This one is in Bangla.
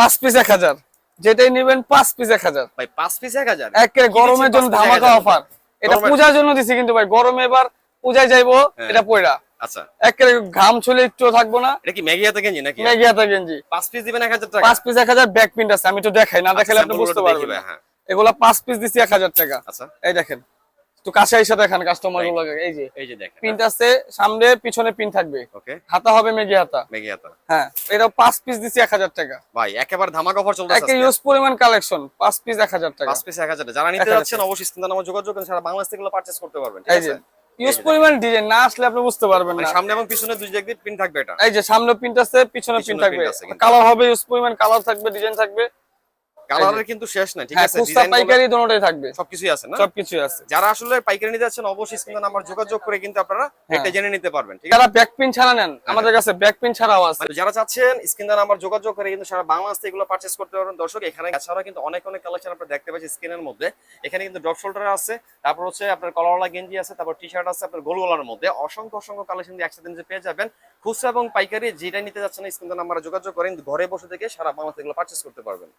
পাঁচ পিস এক হাজার। যেটাই নেবেন পাঁচ পিস এক হাজার। ভাই পাঁচ পিস এক হাজার। একেবারে কি গরমের জন্য ধামাকা অফার এটা পূজার জন্য দিছি কিন্তু ভাই গরমে এবার পূজায় যাইবো হ্যাঁ। এটা পয়রা আচ্ছা। একেবারে ঘাম ছুলে একটু থাকব না। এটা কি ম্যাগি গেঞ্জি নাকি? গেঞ্জি। পাঁচ পিস দিবেন এক হাজার টাকা? পাঁচ পিস এক হাজার ব্যাক প্রিন্ট আছে আমি তো দেখাই না দেখালে আপনি বুঝতে পারবেন। হ্যাঁ। এগুলা পাঁচ পিস দিছি এক হাজার টাকা। আচ্ছা। এই দেখেন। একটু কাছে এসে দেখেন কাস্টমারগুলো এই যে এই যে দেখেন। প্রিন্ট আছে সামনে পিছনে প্রিন্ট থাকবে। ওকে হাতা হবে মেঘি হাতা। ম্যাগি হাতা। হ্যাঁ এটা পাঁচ পিস দিছি এক হাজার টাকা। ভাই একেবারে ধামাকা অফার একে ইউজ পরিমাণ কালেকশন পাঁচ পিস এক হাজার টাকা। পাঁচ পিস এক হাজার যারা নিতে যাচ্ছেন অবশ্যই স্ক্রিন নাম্বার যোগাযোগ করেন সারা বাংলাদেশ থেকে পারচেজ করতে পারবেন ঠিক আছে? ইউজ পরিমাণ ডিজাইন না আসলে আপনি বুঝতে পারবেন না। সামনে এবং পিছনে দুই জায়গায় প্রিন্ট থাকবে এটা। এই যে সামনে প্রিন্ট আছে পিছনে থাকবে। কালার হবে ইউজ পরিমাণ কালার থাকবে ডিজাইন থাকবে। কালারের কিন্তু শেষ নাই ঠিক হ্যাঁ আছে? পাইকারি দুটোটাই থাকবে। সবকিছুই আছে না? সবকিছু আছে। যারা আসলে পাইকারি নিতে যাচ্ছেন অবশ্যই স্ক্রিন নাম্বার যোগাযোগ করে কিন্তু আপনারা এটা জেনে নিতে পারবেন ঠিক আছে? যারা ব্যাক পিন ছাড়া নেন। আমাদের কাছে ব্যাক পিন ছাড়াও আছে। মানে যারা চাচ্ছেন স্ক্রিন নাম্বার যোগাযোগ করে কিন্তু সারা বাংলাদেশ থেকে এগুলো পারচেজ করতে পারবেন। দর্শক এখানে কিন্তু অনেক অনেক কালেকশন আপনারা দেখতে পাচ্ছেন স্ক্রিনের মধ্যে। এখানে কিন্তু ড্রপ শোল্ডার আছে তারপর হচ্ছে আপনার কলারওয়ালা গেঞ্জি আছে তারপর টি শার্ট আছে আপনার গোলওয়ালার মধ্যে। অসংখ্য অসংখ্য কালেকশন দিয়ে একসাথে নিচে পেয়ে যাবেন। খুচরা এবং পাইকারি যেটা নিতে যাচ্ছেন স্ক্রিন নাম্বারে যোগাযোগ করেন ঘরে বসে থেকে সারা বাংলাদেশ এগুলো পারচেজ করতে পারবেন।